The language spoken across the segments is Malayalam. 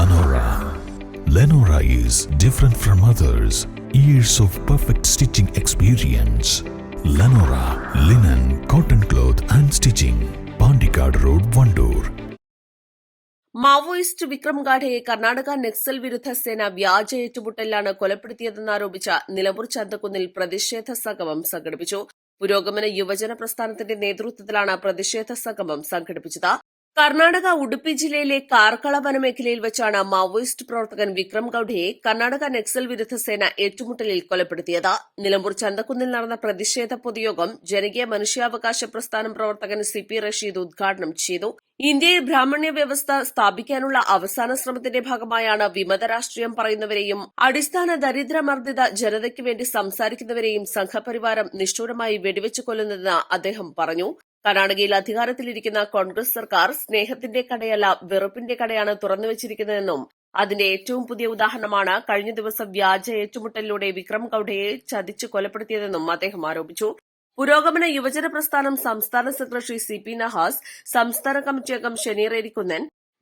Lenora. Lenora is different from others. Years of perfect stitching experience. Lenora linen, cotton cloth and stitching. Pandikad Road, Vandoor. Maoist Vikram ഗാഠയെ Karnataka Naxal വിരുദ്ധ സേന വ്യാജ ഏറ്റുമുട്ടലിലാണ് കൊലപ്പെടുത്തിയതെന്നാരോപിച്ച നിലമ്പൂർ ചന്തക്കുന്നിൽ പ്രതിഷേധ സംഗമം സംഘടിപ്പിച്ചു പുരോഗമന യുവജന പ്രസ്ഥാനത്തിന്റെ നേതൃത്വത്തിലാണ് പ്രതിഷേധ സംഗമം സംഘടിപ്പിച്ചത് കർണാടക ഉടുപ്പി ജില്ലയിലെ കാർക്കള വനമേഖലയിൽ വെച്ചാണ് മാവോയിസ്റ്റ് പ്രവർത്തകൻ വിക്രം ഗൌഡയെ കർണാടക നക്സൽ വിരുദ്ധ സേന ഏറ്റുമുട്ടലിൽ കൊലപ്പെടുത്തിയത്. നിലമ്പൂർ ചന്തക്കുന്നിൽ നടന്ന പ്രതിഷേധ പൊതുയോഗം ജനകീയ മനുഷ്യാവകാശ പ്രസ്ഥാനം പ്രവർത്തകൻ സി പി റഷീദ് ഉദ്ഘാടനം ചെയ്തു. ഇന്ത്യയിൽ ബ്രാഹ്മണ്യ വ്യവസ്ഥ സ്ഥാപിക്കാനുള്ള അവസാന ശ്രമത്തിന്റെ ഭാഗമായാണ് വിമത രാഷ്ട്രീയം പറയുന്നവരെയും അടിസ്ഥാന ദരിദ്രമർദ്ദിത ജനതയ്ക്ക് വേണ്ടി സംസാരിക്കുന്നവരെയും സംഘപരിവാരം നിഷ്ഠൂരമായി വെടിവെച്ചു കൊല്ലുന്നതെന്ന് അദ്ദേഹം പറഞ്ഞു. കർണാടകയിൽ അധികാരത്തിലിരിക്കുന്ന കോൺഗ്രസ് സർക്കാർ സ്നേഹത്തിന്റെ കടയല്ല വെറുപ്പിന്റെ കടയാണ് തുറന്നുവച്ചിരിക്കുന്നതെന്നും അതിന്റെ ഏറ്റവും പുതിയ ഉദാഹരണമാണ് കഴിഞ്ഞ ദിവസം വ്യാജ ഏറ്റുമുട്ടലിലൂടെ വിക്രം ഗൌഡയെ ചതിച്ചു കൊലപ്പെടുത്തിയതെന്നും അദ്ദേഹം ആരോപിച്ചു. പുരോഗമന യുവജന പ്രസ്ഥാനം സംസ്ഥാന സെക്രട്ടറി സി പി നഹാസ് സംസ്ഥാന കമ്മിറ്റി അംഗം ഷനീർ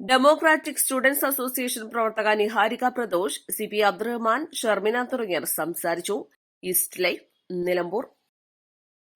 ഡെമോക്രാറ്റിക് സ്റ്റുഡൻസ് അസോസിയേഷൻ പ്രവർത്തക നിഹാരിക പ്രദോഷ് സി പി അബ്ദുറഹ്മാൻ ഷർമിന തുടങ്ങിയവർ സംസാരിച്ചു. East life Nilambur.